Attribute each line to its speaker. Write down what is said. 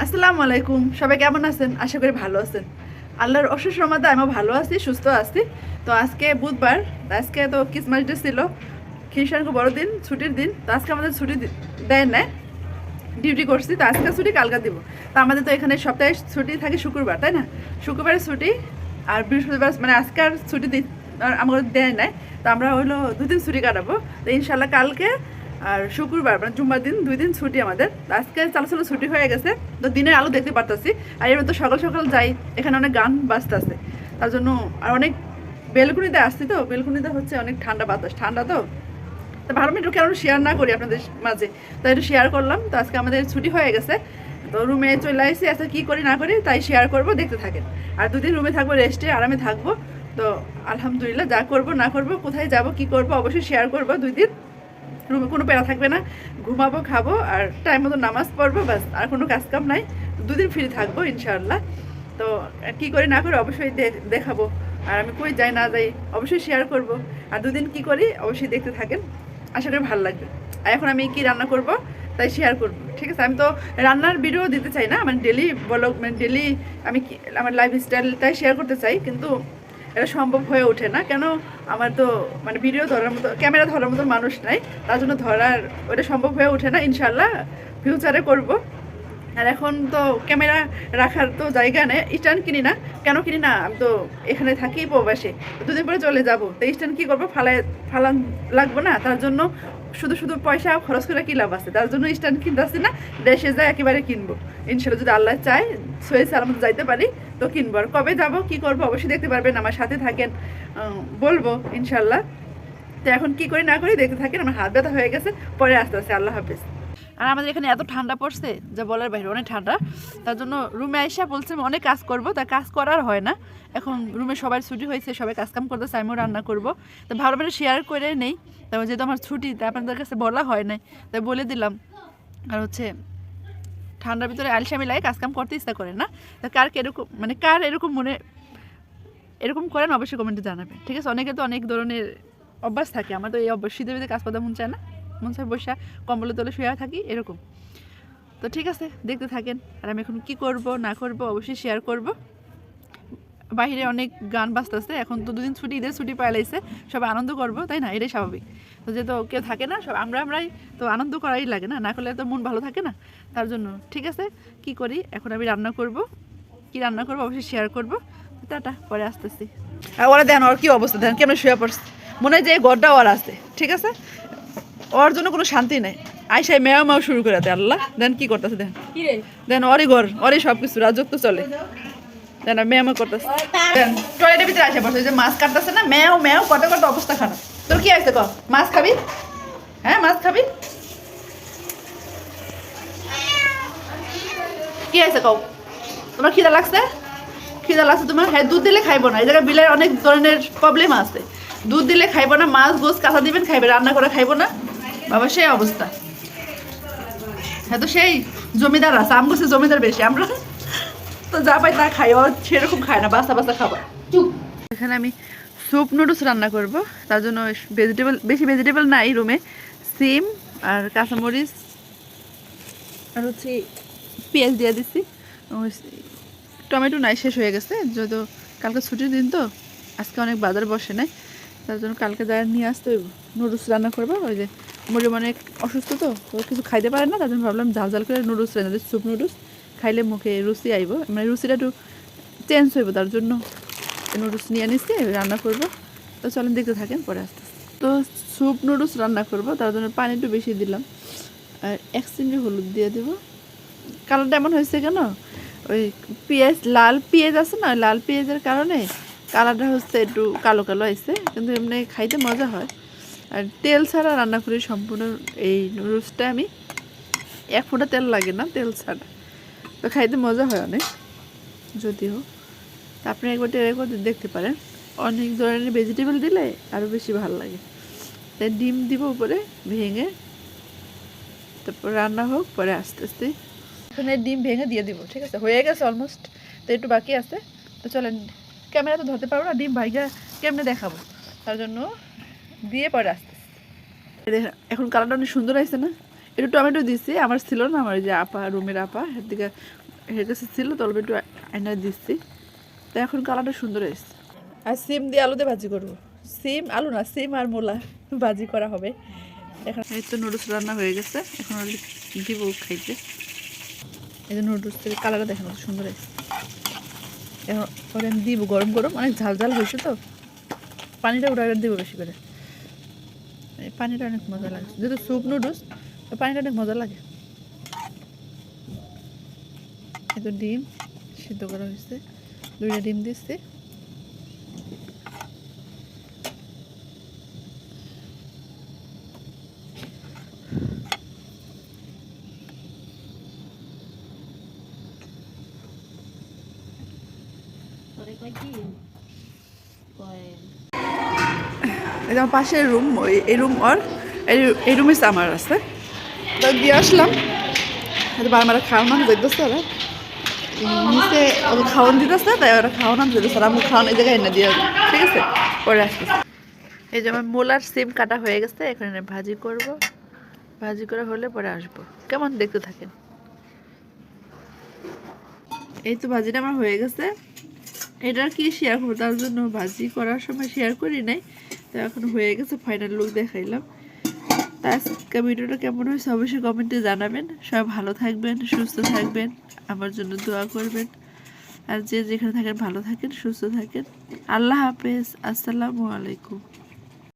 Speaker 1: আসসালামু আলাইকুম। সবাই কেমন আছেন? আশা করি ভালো আছেন। আল্লাহর অশেষ রহমতে আমি ভালো আছি, সুস্থ আছি। তো আজকে বুধবার, আজকে তো ক্রিসমাস ডে ছিল। খ্রিস্টানকে বড়দিন ছুটির দিন। তো আজকে আমাদের ছুটি দেয় না ডিউটি করছি। তো আজকে ছুটি কালকে দিব। তো আমাদের তো এখানে সপ্তাহে ছুটি থাকে শুক্রবার, তাই না? শুক্রবারে ছুটি আর বৃহস্পতিবার মানে আজকে আর ছুটি আমাদের দেয় নাই। তো আমরা হলো দুদিন ছুটি কাটাবো। তো ইনশাল্লাহ কালকে আর শুক্রবার মানে জুম্মার দিন, দুই দিন ছুটি আমাদের। আজকে চালু চালু ছুটি হয়ে গেছে, তো দিনের আলো দেখতে পারতাছি। আর এর তো সকাল সকাল যাই, এখানে অনেক গান বাজতেছে। তার জন্য আর অনেক বেলকুনিতে আসছি তো, বেলকুনিতে হচ্ছে অনেক ঠান্ডা বাতাস, ঠান্ডা তো। তো ভাবলাম একটু কেন শেয়ার না করি আপনাদের মাঝে? তো একটু শেয়ার করলাম, তো আজকে আমাদের ছুটি হয়ে গেছে। তো রুমে চলে আসছি আজকে কী করি না করি, তাই শেয়ার করব, দেখতে থাকেন। আর দুদিন রুমে থাকব রেস্টে আরামে থাকব। তো আলহামদুলিল্লাহ, যা করব না করব, কোথায় যাব, কি করব, অবশ্যই শেয়ার করব দুই দিন। রুমে কোনো প্যারা থাকবে না। ঘুমাবো, খাব, আর টাইম মতো নামাজ পড়ব, ব্যাস, আর কোনো কাজ কাম নাই। দুদিন ফ্রি থাকব, ইনশাআল্লাহ। তো, কি করি না করি অবশ্যই দেখাবো। আর আমি কই যাই না যাই, অবশ্যই শেয়ার করব। আর দুদিন কি করি, অবশ্যই দেখতে থাকেন। আশা করি ভালো লাগবে। আর এখন আমি কি রান্না করব, তাই শেয়ার করব। ঠিক আছে, আমি তো রান্নার ভিডিও দিতে চাই না মানে ডেলি ব্লগ মানে ডেলি আমি আমার লাইফ স্টাইলটাই শেয়ার করতে চাই, কিন্তু এটা সম্ভব হয়ে ওঠে না। কেন? আমার তো মানে ভিডিও ধরার মতো ক্যামেরা ধরার মতো মানুষ নাই। তার জন্য ধরার ওটা সম্ভব হয়ে ওঠে না ইনশাল্লাহ ফিউচারে করব। আর এখন তো ক্যামেরা রাখার তো জায়গা নেই। স্ট্যান্ড কিনি না। কেন কিনি না? আমি তো এখানে থাকি প্রবাসে। দুদিন পরে চলে যাব। তো স্ট্যান্ড কী করব? ফালায় ফালান লাগবো না। তার জন্য শুধু শুধু পয়সা খরচ করে কী লাভ আছে? তার জন্য স্ট্যান্ড কিনতে আসছি না। দেশে যায় একেবারে কিনবো। ইনশাল্লাহ যদি আল্লাহ চায় সহি সালামত যাইতে পারি। তো আর কবে যাব, কি করব, অবশ্যই দেখতে পারবেন, আমার সাথে থাকেন। বলব, ইনশাল্লাহ। তো এখন কি করি না করি দেখতে থাকেন, আমার হাত ব্যথা হয়ে গেছে, পরে আস্তে আস্তে, আল্লাহ হাফিজ। আর আমাদের এখানে এত ঠান্ডা পড়ছে, যা বলার বাইরে, অনেক ঠান্ডা। তার জন্য রুমে আইসা বলছে, অনেক কাজ করব। তা কাজ করার হয় না। এখন রুমে সবার ছুটি হয়েছে, সবাই কাজ কাম করতেছে, আমিও রান্না করব। তো ভালো করে শেয়ার করে নেই। তারপর যেহেতু আমার ছুটি, তা আপনাদের কাছে বলা হয় নাই। তাই বলে দিলাম। আর হচ্ছে ঠান্ডার ভিতরে আলসামি লাগে কাজ কাম করতে ইচ্ছা করে না। তা কার এরকম মানে কার এরকম মনে এরকম করেন, অবশ্যই কমেন্টে জানাবেন। ঠিক আছে? অনেকে তো অনেক ধরনের অভ্যাস থাকে। আমার তো এই অভ্যাস শীতের ভিতরে কাজ করতে মন চায় না। মন চায় বসা, কম্বলের তলে শুয়ে থাকি, এরকম। তো ঠিক আছে, দেখতে থাকেন। আর আমি এখন কি করব, না করব, অবশ্যই শেয়ার করব। বাইরে অনেক গান বাজতেছে এখন তো দুদিন ছুটি ঈদের ছুটি পাইলাইছে সবাই আনন্দ করব তাই না? এটাই স্বাভাবিক। তো যেহেতু কেউ থাকে না সব আমরা আমরাই তো আনন্দ করাই লাগে না না করলে তো মন ভালো থাকে না। তার জন্য ঠিক আছে কি করি? এখন আমি রান্না করব। কি রান্না করব? অবশ্যই শেয়ার করব। টাটা পরে আসতেছি। আর ওরা দেন ওর কি অবস্থা? দেন কেমন শুয়ে পড়ছে? মনে হয় যে গড্ডা ওর আছে ঠিক আছে? ওর জন্য কোনো শান্তি নেই। আইসাই মেয়া মেয়াও শুরু করে দেয় আল্লাহ। দেন কি করতেছে দেন। দেন অরই ঘর অরই সব কিছু রাজত্ব চলে। দেন মেয়া মেয়া করতেছে। টয়লেটের ভিতরে আসে, বসে যে মাছ কাটতেছে না, মেয়াও মেয়াও কত কত অবস্থা খারাপ। তোর কি আছে ক মাছ খাবি? হ্যাঁ মাছ খাবি? কি আছে কও? তোমার খিদা লাগছে? খিদা লাগছে তোমার? হ্যাঁ দুধ দিলে খাইবো না। এই জায়গায় বিলের অনেক ধরনের প্রবলেম আছে। দুধ দিলে খাইবো না, মাছ গোছ কাঁচা দিবেন, খাইবে, রান্না করে খাইবো না। বাবা, সেই অবস্থা। হ্যাঁ তো সেই জমিদার আছে আম গোছে জমিদার বেশি, আমরা তো যা পাই তা খাই ও সেরকম খায় না বাসা বাসা খাবার। এখানে আমি স্যুপ নুডলস রান্না করব। তার জন্য ভেজিটেবল বেশি ভেজিটেবল নাই রুমে সিম আর কাঁচামরিচ আর হচ্ছে পেঁয়াজ দিয়ে দিচ্ছি টমেটো নাই শেষ হয়ে গেছে। যত কালকে ছুটির দিন তো আজকে অনেক বাজার বসে নাই। তার জন্য কালকে যা নিয়ে আসতে নুডলস রান্না করব। ওই যে মরিম অনেক অসুস্থ তো ও কিছু খাইতে পারে না। তার জন্য ভাবলাম ঝাল ঝাল করে নুডলস রান্না দিই স্যুপ নুডলস খাইলে মুখে রুচি আইব। মানে রুচিটা একটু চেঞ্জ হইব, তার জন্য নুডলস নিয়ে নিচ্ছি রান্না করব। তো চলেন দেখতে থাকেন, পরে আসতে তো স্যুপ নুডলস রান্না করব, তার জন্য পানি একটু বেশি দিলাম। আর এক চিমড়ি হলুদ দিয়ে দেবো। কালারটা এমন হয়েছে কেন? ওই পেঁয়াজ, লাল পেঁয়াজ আছে না লাল পেঁয়াজের কারণে কালারটা হচ্ছে একটু কালো কালো হয়েছে কিন্তু এমনি খাইতে মজা হয়। আর তেল ছাড়া রান্না করি সম্পূর্ণ এই নুডলসটা আমি। এক ফোঁটা তেল লাগে না তেল ছাড়া। তো খাইতে মজা হয় অনেক, যদিও। আপনি একবার ট্রাই করে দেখতে পারেন। অনেক ধরনের ভেজিটেবল দিলে আরও বেশি ভালো লাগে। তাই ডিম দিব উপরে, ভেঙে, তারপর রান্না হোক, পরে আস্তে আস্তে। এখানে ডিম ভেঙে দিয়ে দিব, ঠিক আছে? হয়ে গেছে অলমোস্ট তো একটু বাকি আছে। তো চলেন ক্যামেরা তো ধরতে পারব না, ডিম ভাইগা কেমনে দেখাবো? তার জন্য দিয়ে পরে আসতে এখন কালারটা অনেক সুন্দর আসছে না? একটু টমেটো দিছি, আমার ছিল না, আমার যে আপা, রুমের আপা, এর দিকে এর কাছে ছিল, তো অল্প একটু আয়না দিচ্ছি তো এখন কালারটা সুন্দর এসছে আর সিম দিয়ে আলু দিয়ে ভাজি করব। সিম, আলু না, সিম আর মোলা, ভাজি করা হবে। এখন এই তো নুডলস রান্না হয়ে গেছে, এখন দিব খাইতে। এই যে নুডলস থেকে কালারটা দেখেন সুন্দর এসছে এখন ওরে আমি দিব গরম গরম, অনেক ঝাল ঝাল হয়েছে তো। পানিটা ওটা দিব বেশি করে। পানিটা অনেক মজা লাগে যেহেতু স্যুপ নুডলস পানিটা অনেক মজা লাগে। এই তো ডিম সিদ্ধ করা হয়েছে। দুইটা ডিম দিচ্ছি। পাশের রুম এই রুম এই এই রুমে আমার আছে। তো দিয়ে আসলাম। বারবার খাওয়ানো দেখতেছে ওরা। নিচে ওদের খাওয়ান দিতেছে, তাই ওরা খাওয়ানো দিতেছে আর আমি খাওয়ানো এই জায়গায় এনে দিয়ে। ঠিক আছে, পরে আসতেছে। এই যে আমার মোলার সিম কাটা হয়ে গেছে, এখন ভাজি করব। ভাজি করা হলে পরে আসব। কেমন দেখতে থাকেন? এই তো ভাজিটা আমার হয়ে গেছে। এটা কি শেয়ার করব? তার জন্য ভাজি করার সময় শেয়ার করি নাই। তো এখন হয়ে গেছে ফাইনাল লুক দেখাইলাম। তা আজকে ভিডিওটা কেমন হয়েছে অবশ্যই কমেন্টে জানাবেন। সবাই ভালো থাকবেন, সুস্থ থাকবেন, আমার জন্য দোয়া করবেন। আর যে যেখানে থাকেন, ভালো থাকেন, সুস্থ থাকেন। আল্লাহ হাফেজ, আসসালামু আলাইকুম।